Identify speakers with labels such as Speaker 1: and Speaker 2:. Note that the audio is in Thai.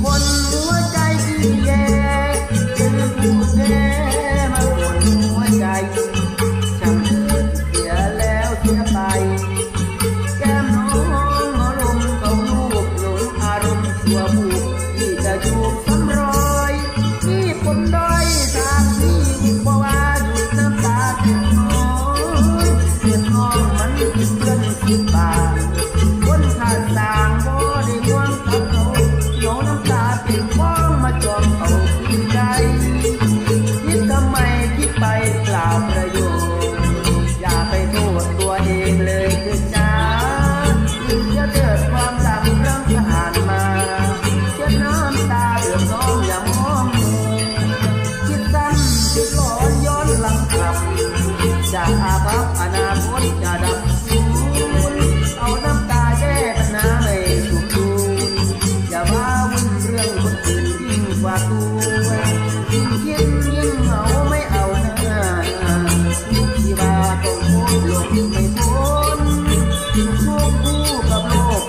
Speaker 1: คนหัวใจที่แย่เป็นผู้แพ้มาปนหัวใจจำเสียแล้วเสียไป แก้มน้องหมอลมเขาลูกหลงอารมณ์ตัวผู้ ยิ่งเที่ยงยิ่งเหาไม่เอาหน้าที่ว่าต้องโคตลงไม่พ้นพูดกับโลก